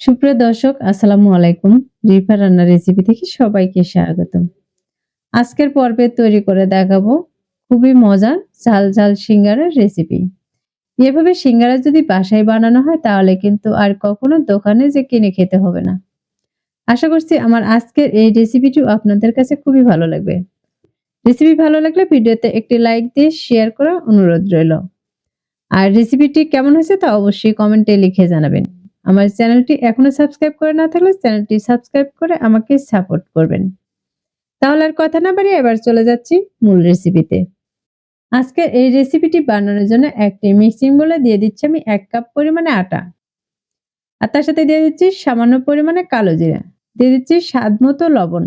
সুপ্রিয় দর্শক, আসসালামু আলাইকুম। রিফা রান্নার রেসিপি থেকে সবাইকে স্বাগতম। আজকের পর্বে তৈরি করে দেখাবো খুবই মজার ঝাল ঝাল সিঙ্গারার রেসিপি এভাবে সিঙ্গারা যদি বাসায় বানানো হয়, তাহলে কিন্তু আর কখনো দোকানে যে কিনে খেতে হবে না। আশা করছি আমার আজকের এই রেসিপিটি আপনাদের কাছে খুবই ভালো লাগবে। রেসিপি ভালো লাগলে ভিডিওতে একটি লাইক দিয়ে শেয়ার করার অনুরোধ রইল। আর রেসিপিটি কেমন হয়েছে তা অবশ্যই কমেন্টে লিখে জানাবেন। আমার চ্যানেলটি এখনও সাবস্ক্রাইব করে না থাকলে চ্যানেলটি সাবস্ক্রাইব করে আমাকে সাপোর্ট করবেন। তাহলে আর কথা না বাড়িয়ে এবার চলে যাচ্ছি মূল রেসিপিতে আজকের এই রেসিপিটি বানানোর জন্য একটি মিক্সিং বলে দিয়ে দিচ্ছি আমি এক কাপ পরিমাণে আটা। আর তার সাথে দিয়ে দিচ্ছি সামান্য পরিমাণে কালো জিরা। দিয়ে দিচ্ছি স্বাদ মতো লবণ।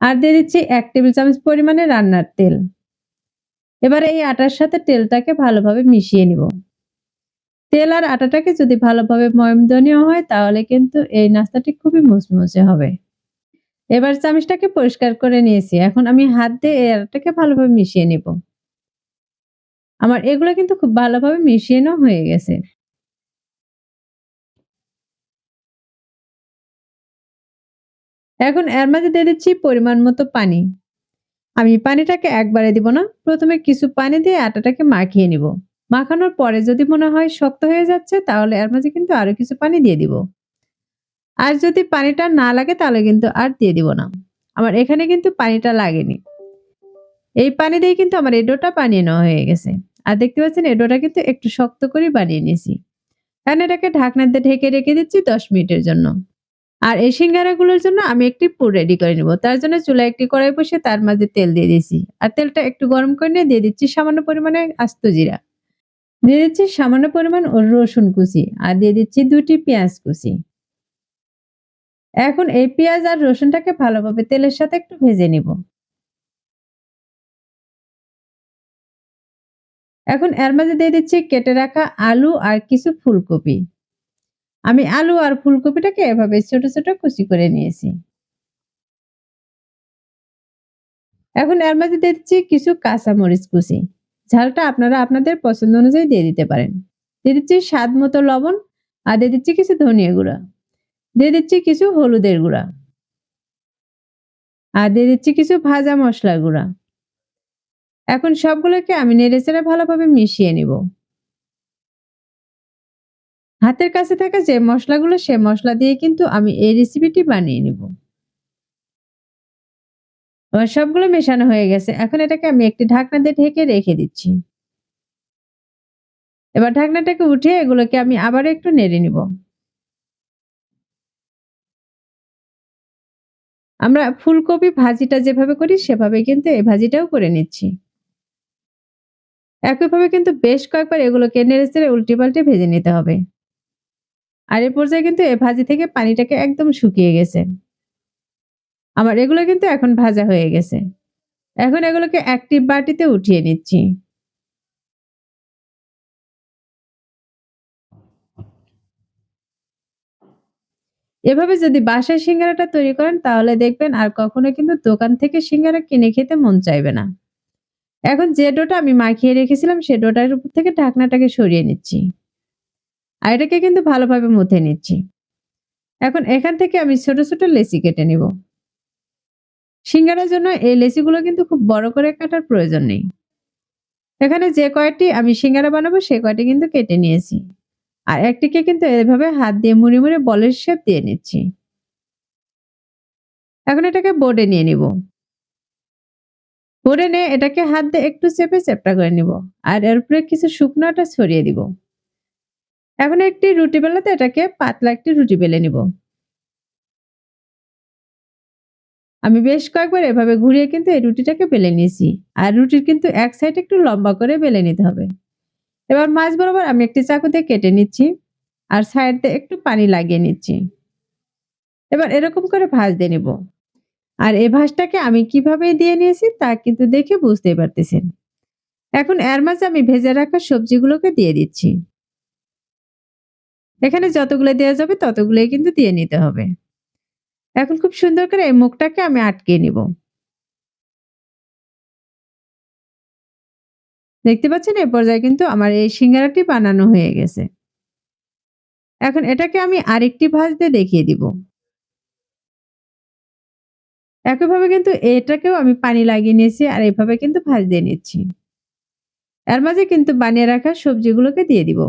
আর দিয়ে দিচ্ছি এক টেবিল চামচ পরিমাণে রান্নার তেল। এবার এই আটার সাথে তেলটাকে ভালোভাবে মিশিয়ে নিব। তেল আর আটাটাকে যদি ভালোভাবে ময়মদনীয় হয়, তাহলে কিন্তু এই নাস্তাটি খুবই মুচমুচে হবে। এবার চামিচটাকে পরিষ্কার করে নিয়েছি। এখন আমি হাত দিয়ে এই আটাটাকে ভালোভাবে মিশিয়ে নিব। আমার এগুলো কিন্তু খুব ভালোভাবে মিশিয়ে নেওয়া হয়ে গেছে। এখন এর মাঝে দিয়ে দিচ্ছি পরিমাণ মতো পানি। আমি পানিটাকে একবারে দিব না। প্রথমে কিছু পানি দিয়ে আটাটাকে মাখিয়ে নিব। মাখানোর পরে যদি মনে হয় শক্ত হয়ে যাচ্ছে, তাহলে এর মাঝে কিন্তু আরও কিছু পানি দিয়ে দিব। আর যদি পানিটা না লাগে, তাহলে কিন্তু আর দিয়ে দিব না। আমার এখানে কিন্তু পানিটা লাগেনি। এই পানি দিয়ে কিন্তু আমার এডোটা বানিয়ে নেওয়া হয়ে গেছে। আর দেখতে পাচ্ছেন এডোটা কিন্তু একটু শক্ত করে বানিয়ে নিয়েছি। কারণ এটাকে ঢাকনা দিয়ে ঢেকে রেখে দিচ্ছি দশ মিনিটের জন্য। আর এই সিঙ্গারাগুলোর জন্য আমি একটি পুর রেডি করে নিব। তার জন্য চুলায় একটি কড়াই বসে তার মাঝে তেল দিয়ে দিয়েছি। আর তেলটা একটু গরম করে নিয়ে দিয়ে দিচ্ছি সামান্য পরিমাণে আস্ত জিরা। দিয়ে দিচ্ছি সামান্য পরিমাণ রসুন কুচি আর দিয়ে দিচ্ছি দুটি পেঁয়াজ কুচি। এখন এই পেঁয়াজ আর রসুনটাকে ভালোভাবে তেলের সাথে একটু ভেজে নিব। এখন এর মাঝে দিয়ে দিচ্ছি কেটে রাখা আলু আর কিছু ফুলকপি। আমি আলু আর ফুলকপিটাকে এভাবে ছোট ছোট কুচি করে নিয়েছি। এখন এর মাঝে দিয়ে দিচ্ছি কিছু কাঁচামরিচ কুচি। ঝালটা আপনারা আপনাদের পছন্দ অনুযায়ী দিয়ে দিতে পারেন। দিয়ে দিচ্ছি স্বাদ মতো লবণ আর দিয়ে দিচ্ছি কিছু ধনিয়া গুঁড়া। দিয়ে দিচ্ছি কিছু হলুদের গুঁড়া। আর দিয়ে দিচ্ছি কিছু ভাজা মশলার গুঁড়া। এখন সবগুলোকে আমি নেড়ে চেড়ে ভালোভাবে মিশিয়ে নিব। হাতের কাছে থাকা যে মশলাগুলো সে মশলা দিয়ে কিন্তু আমি এই রেসিপিটি বানিয়ে নিব। সবগুলো মেশানো হয়ে গেছে। এখন এটাকে আমি একটি ঢাকনা দিয়ে ঢেকে রেখে দিচ্ছি। এবার ঢাকনাটাকে উঠে এগুলোকে আমি আবার একটু নেড়ে নিব। আমরা ফুলকপি ভাজিটা যেভাবে করি, সেভাবে কিন্তু এই ভাজিটাও করে নিচ্ছি। একইভাবে কিন্তু বেশ কয়েকবার এগুলোকে নেড়ে চেড়ে উল্টে পাল্টে ভেজে নিতে হবে। আর এ পর্যায়ে কিন্তু এ ভাজি থেকে পানিটাকে একদম শুকিয়ে গেছে। আমার এগুলো কিন্তু এখন ভাজা হয়ে গেছে। এখন এগুলোকে একটি বাটিতে উঠিয়ে নিচ্ছি। এভাবে যদি বাসায় সিঙ্গারাটা তৈরি করেন, তাহলে দেখবেন আর কখনো কিন্তু দোকান থেকে সিঙ্গারা কিনে খেতে মন চাইবে না। এখন যে ডোটা আমি মাখিয়ে রেখেছিলাম, সে ডোটার উপর থেকে ঢাকনাটাকে সরিয়ে নিচ্ছি। আর এটাকে কিন্তু ভালোভাবে মুথে নিচ্ছি। এখন এখান থেকে আমি ছোট ছোট লেচি কেটে নিব। সিঙ্গারার জন্য এই লেচিগুলো কিন্তু খুব বড় করে কাটার প্রয়োজন নেই। এখানে যে কয়টি আমি সিঙ্গারা বানাবো, সে কয়টি কিন্তু কেটে নিয়েছি। আর একটিকে কিন্তু এভাবে হাত দিয়ে মুড়ি মুড়ে বলের শেপ দিয়ে নিচ্ছি। এখন এটাকে বোর্ডে নিয়ে নিব। বোর্ডে নিয়ে এটাকে হাত দিয়ে একটু চেপে চেপটা করে নিব। আর এর উপরে কিছু শুকনোটা ছড়িয়ে দিব। এখন একটি রুটি বেলাতে এটাকে পাতলা একটি রুটি বেলে নিব। আমি বেশ কয়েকবার এভাবে ঘুরিয়ে কিন্তু এই রুটিটাকে বেলে নিয়েছি। আর রুটির কিন্তু এক সাইড একটু লম্বা করে বেলে নিতে হবে। এবার মাছ বরাবর আমি একটি চাকু দিয়ে কেটে নিচ্ছি আর সাইড দিয়ে একটু পানি লাগিয়ে নিচ্ছি। এবার এরকম করে ভাজ দিয়ে নিব। আর এই ভাজটাকে আমি কীভাবে দিয়ে নিয়েছি তা কিন্তু দেখে বুঝতেই পারতেছেন। এখন এর মাঝে আমি ভেজে রাখা সবজিগুলোকে দিয়ে দিচ্ছি। এখানে যতগুলো দেওয়া যাবে ততগুলোই কিন্তু দিয়ে নিতে হবে। এখন খুব সুন্দর করে এই মুখটাকে আমি আটকে নিব দেখতে পাচ্ছেন এ পর্যায়ে কিন্তু আমার এই সিঙ্গারাটি বানানো হয়ে গেছে এখন এটাকে আমি আরেকটি ভাঁজ দিয়ে দেখিয়ে দিব। একইভাবে কিন্তু এটাকেও আমি পানি লাগিয়ে নিয়েছি আর এভাবে কিন্তু ভাঁজ দিয়ে নিচ্ছি। এর মাঝে কিন্তু বানিয়ে রাখা সবজিগুলোকে দিয়ে দিব।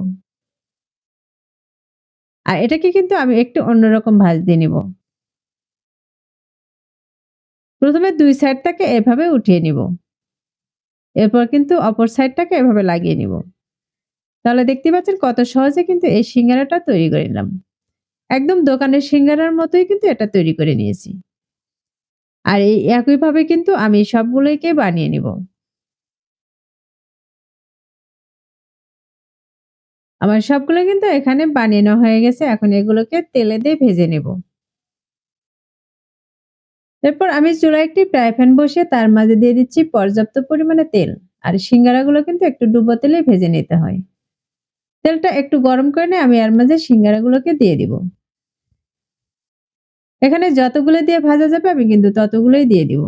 আর এটাকে কিন্তু আমি একটু অন্যরকম ভাঁজ দিয়ে নিব। প্রথমে দুই সাইডটাকে এভাবে উঠিয়ে নিব। এরপর কিন্তু অপর সাইডটাকে এভাবে লাগিয়ে নিব। তাহলে দেখতে পাচ্ছেন কত সহজে কিন্তু এই সিঙ্গারাটা তৈরি করে নিলাম। একদম দোকানের সিঙ্গারার মতোই কিন্তু এটা তৈরি করে নিয়েছি। আর এই একইভাবে কিন্তু আমি সবগুলোকে বানিয়ে নিব। আমার সবগুলো কিন্তু এখানে বানিয়ে নেওয়া হয়ে গেছে। এখন এগুলোকে তেলে দিয়ে ভেজে নেব। এরপর আমি চুলায় একটি ফ্রাই প্যান বসিয়ে তার মাঝে দিয়ে দিচ্ছি পর্যাপ্ত পরিমাণে তেল। আর সিঙ্গারাগুলো কিন্তু একটু ডুবো তেলে ভেজে নিতে হয়। তেলটা একটু গরম করে নিয়ে আমি এর মাঝে সিঙ্গারাগুলোকে দিয়ে দিব। এখানে যতগুলো দিয়ে ভাজা যাবে আমি কিন্তু ততগুলোই দিয়ে দিব।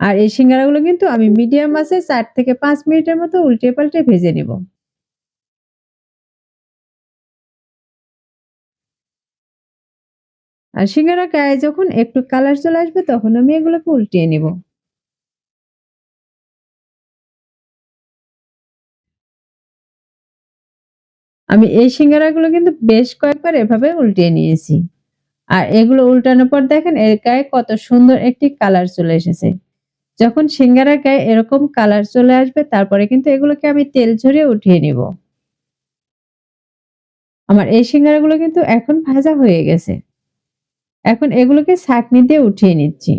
আর এই সিঙ্গারাগুলো কিন্তু আমি মিডিয়াম আঁচে ৪ থেকে পাঁচ মিনিটের মতো উল্টে পাল্টে ভেজে নিব। আর সিঙ্গারা গায়ে যখন একটু কালার চলে আসবে, তখন আমি এগুলোকে উল্টিয়ে নিব। আমি এই সিঙ্গারাগুলো কিন্তু বেশ কয়েকবার এভাবে উল্টিয়ে নিয়েছি। আর এগুলো উল্টানোর পর দেখেন, এর গায়ে কত সুন্দর একটি কালার চলে এসেছে। যখন সিঙ্গারার গায়ে এরকম কালার চলে আসবে, তারপরে কিন্তু এগুলোকে আমি তেল ঝরিয়ে উঠিয়ে নিব। আমার এই সিঙ্গারাগুলো কিন্তু এখন ভাজা হয়ে গেছে। এখন এগুলোকে ছাঁকনি দিয়ে উঠিয়ে নিচ্ছি।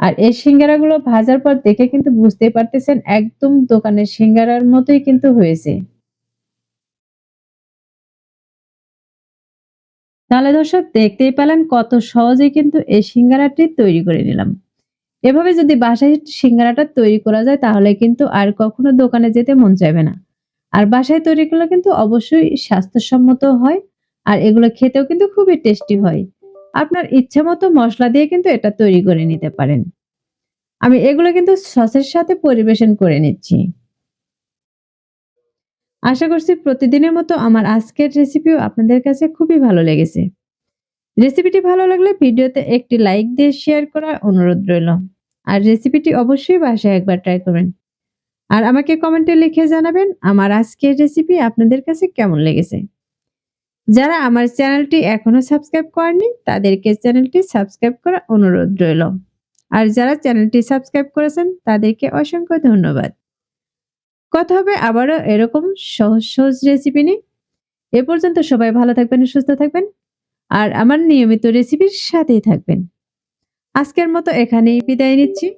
আর এই সিঙ্গারাগুলো ভাজার পর দেখে কিন্তু বুঝতেই পারতেছেন একদম দোকানের সিঙ্গারার মতোই কিন্তু হয়েছে। তাহলে দর্শক দেখতেই পেলেন কত সহজে কিন্তু এই সিঙ্গারাটি তৈরি করে নিলাম। এভাবে যদি বাসায় সিঙ্গারাটা তৈরি করা যায় তাহলে কিন্তু আর কখনো দোকানে যেতে মন চাইবে না। আর বাসায় তৈরি করলে কিন্তু অবশ্যই স্বাস্থ্যসম্মত হয় আর এগুলো খেতেও কিন্তু খুবই টেস্টি হয়। আপনার ইচ্ছে মতো মশলা দিয়ে কিন্তু এটা তৈরি করে নিতে পারেন। আমি এগুলো কিন্তু সসের সাথে পরিবেশন করে নিচ্ছি। আশা করছি প্রতিদিনের মতো আমার আজকের রেসিপিও আপনাদের কাছে খুবই ভালো লেগেছে। রেসিপিটি ভালো লাগলে ভিডিওতে একটি লাইক দিয়ে শেয়ার করার অনুরোধ রইল। আর রেসিপিটি অবশ্যই বাসায় একবার ট্রাই করবেন। আর আমাকে কমেন্টে লিখে জানাবেন আমার আজকের রেসিপি আপনাদের কাছে কেমন লেগেছে। যারা আমার চ্যানেলটি এখনও সাবস্ক্রাইব করেনি তাদেরকে চ্যানেলটি সাবস্ক্রাইব করা অনুরোধ রইল। আর যারা চ্যানেলটি সাবস্ক্রাইব করেছেন তাদেরকে অসংখ্য ধন্যবাদ। কথা হবে আবারও এরকম সহজ, সহজ রেসিপি নিয়ে। এ পর্যন্ত সবাই ভালো থাকবেন, সুস্থ থাকবেন। আর আমার নিয়মিত রেসিপির সাথেই থাকবেন। আজকের মতো এখানেই বিদায় নিচ্ছি।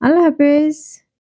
আল্লাহ হাফেজ।